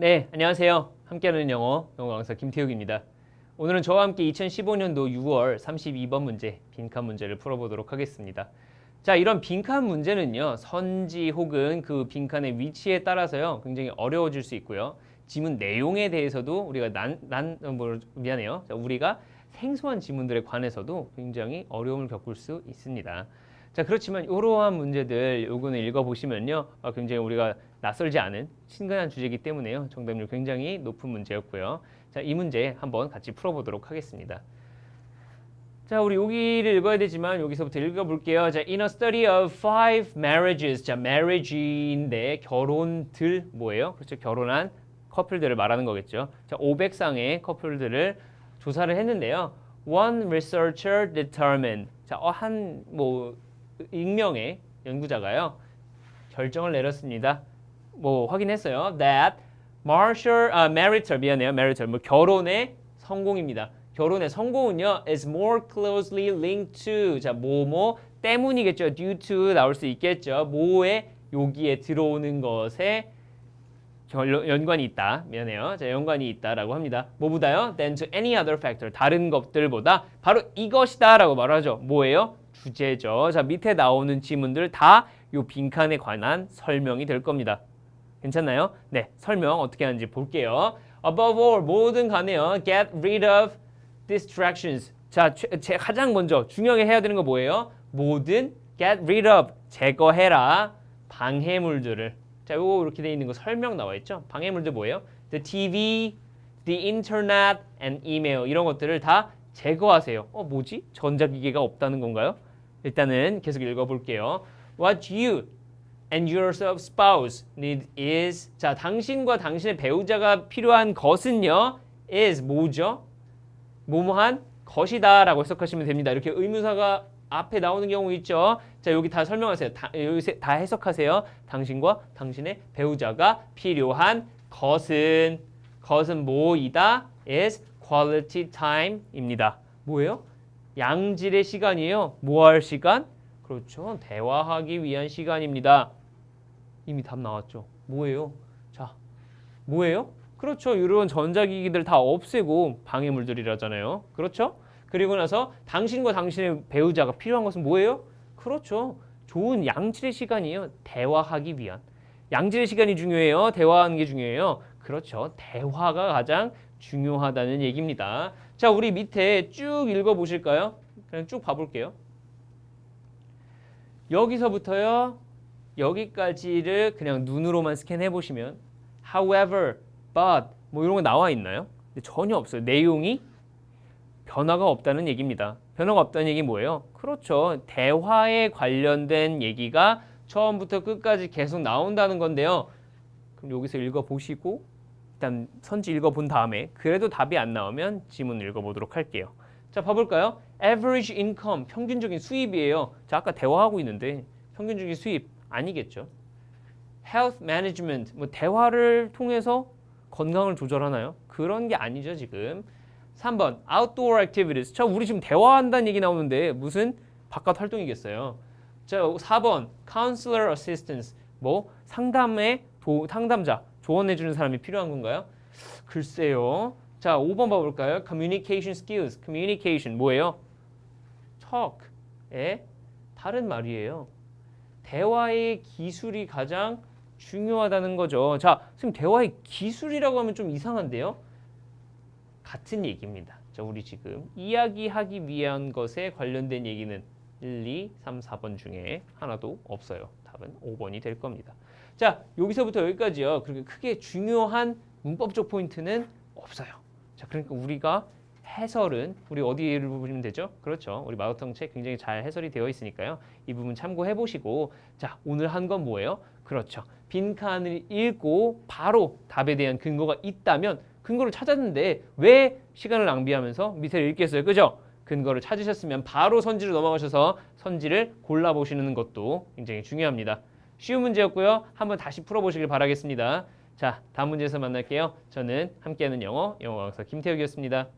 네, 안녕하세요. 함께하는 영어, 영어 강사 김태욱입니다. 오늘은 저와 함께 2015년도 6월 32번 문제, 빈칸 문제를 풀어보도록 하겠습니다. 자, 이런 빈칸 문제는요, 선지 혹은 그 빈칸의 위치에 따라서요, 굉장히 어려워질 수 있고요. 지문 내용에 대해서도 우리가 난, 난, 어, 뭐, 미안해요. 자, 우리가 생소한 지문들에 관해서도 굉장히 어려움을 겪을 수 있습니다. 자, 그렇지만 이러한 문제들 요거는 읽어보시면요, 어, 굉장히 우리가 낯설지 않은 친근한 주제이기 때문에요. 정답률 굉장히 높은 문제였고요. 자, 이 문제 한번 같이 풀어보도록 하겠습니다. 자, 우리 여기를 읽어야 되지만 여기서부터 읽어볼게요. 자, in a study of five marriages. 자, marriage인데 결혼들 뭐예요? 그렇죠. 결혼한 커플들을 말하는 거겠죠. 자, 500쌍의 커플들을 조사를 했는데요. One researcher determined. 자, 어, 한뭐 익명의 연구자가요. 결정을 내렸습니다. 뭐 확인했어요. That marital, 아, marital 미안해요. marital 뭐 결혼의 성공입니다. 결혼의 성공은요 is more closely linked to 자 뭐뭐 때문이겠죠. due to 나올 수 있겠죠. 뭐에 여기에 들어오는 것에 결- 연관이 있다. 미안해요. 자, 연관이 있다라고 합니다. 뭐보다요? than to any other factor. 다른 것들보다 바로 이것이다라고 말하죠. 뭐예요? 주제죠. 자, 밑에 나오는 지문들 다요 빈칸에 관한 설명이 될 겁니다. 괜찮나요? 네, 설명 어떻게 하는지 볼게요. Above all, 뭐든 간에요. Get rid of distractions. 자, 최, 제 가장 먼저 중요하게 해야 되는 거 뭐예요? 뭐든 get rid of, 제거해라. 방해물들을. 자, 요거 이렇게 돼 있는 거 설명 나와 있죠? 방해물들 뭐예요? The TV, the internet and email 이런 것들을 다 제거하세요. 어, 뭐지? 전자기기가 없다는 건가요? 일단은 계속 읽어볼게요. What you and your spouse need is 자 당신과 당신의 배우자가 필요한 것은요 is 뭐죠? 뭐뭐한 것이다 라고 해석하시면 됩니다. 이렇게 의문사가 앞에 나오는 경우 있죠. 자 여기 다 설명하세요. 다, 여기 세- 다 해석하세요. 당신과 당신의 배우자가 필요한 것은 것은 뭐이다 is quality time입니다. 뭐예요? 양질의 시간이에요. 뭐 할 시간? 그렇죠. 대화하기 위한 시간입니다. 이미 답 나왔죠. 뭐예요? 자, 뭐예요? 그렇죠. 이런 전자기기들 다 없애고 방해물들이라잖아요. 그렇죠? 그리고 나서 당신과 당신의 배우자가 필요한 것은 뭐예요? 그렇죠. 좋은 양질의 시간이에요. 대화하기 위한. 양질의 시간이 중요해요. 대화하는 게 중요해요. 그렇죠. 대화가 가장 중요하다는 얘기입니다. 자, 우리 밑에 쭉 읽어 보실까요? 그냥 쭉 봐볼게요. 여기서부터요. 여기까지를 그냥 눈으로만 스캔해 보시면 however, but 뭐 이런 거 나와 있나요? 전혀 없어요. 내용이 변화가 없다는 얘기입니다. 변화가 없다는 얘기 뭐예요? 그렇죠. 대화에 관련된 얘기가 처음부터 끝까지 계속 나온다는 건데요. 그럼 여기서 읽어 보시고 일단 선지 읽어 본 다음에 그래도 답이 안 나오면 지문 읽어 보도록 할게요. 자, 봐볼까요? Average income 평균적인 수입이에요. 자, 아까 대화하고 있는데 평균적인 수입 아니겠죠? Health management 뭐 대화를 통해서 건강을 조절하나요? 그런 게 아니죠 지금. 3번 outdoor activities. 자, 우리 지금 대화한다는 얘기 나오는데 무슨 바깥 활동이겠어요? 자, 4번 counselor assistance. 뭐 상담의 도, 상담자, 조언해 주는 사람이 필요한 건가요? 글쎄요. 자, 5번 봐볼까요? communication skills. communication 뭐예요? talk의 다른 말이에요. 대화의 기술이 가장 중요하다는 거죠. 자, 지금 대화의 기술이라고 하면 좀 이상한데요? 같은 얘기입니다. 자, 우리 지금 이야기하기 위한 것에 관련된 얘기는 1, 2, 3, 4번 중에 하나도 없어요. 답은 5번이 될 겁니다. 자, 여기서부터 여기까지요. 그렇게 크게 중요한 문법적 포인트는 없어요. 자, 그러니까 우리가 해설은 우리 어디를 보시면 되죠? 그렇죠. 우리 마우텅 책 굉장히 잘 해설이 되어 있으니까요. 이 부분 참고해 보시고 자, 오늘 한 건 뭐예요? 그렇죠. 빈칸을 읽고 바로 답에 대한 근거가 있다면 근거를 찾았는데 왜 시간을 낭비하면서 밑에 읽겠어요? 그죠? 근거를 찾으셨으면 바로 선지로 넘어가셔서 선지를 골라보시는 것도 굉장히 중요합니다. 쉬운 문제였고요. 한번 다시 풀어보시길 바라겠습니다. 자, 다음 문제에서 만날게요. 저는 함께하는 영어, 영어 강사 김태욱이었습니다.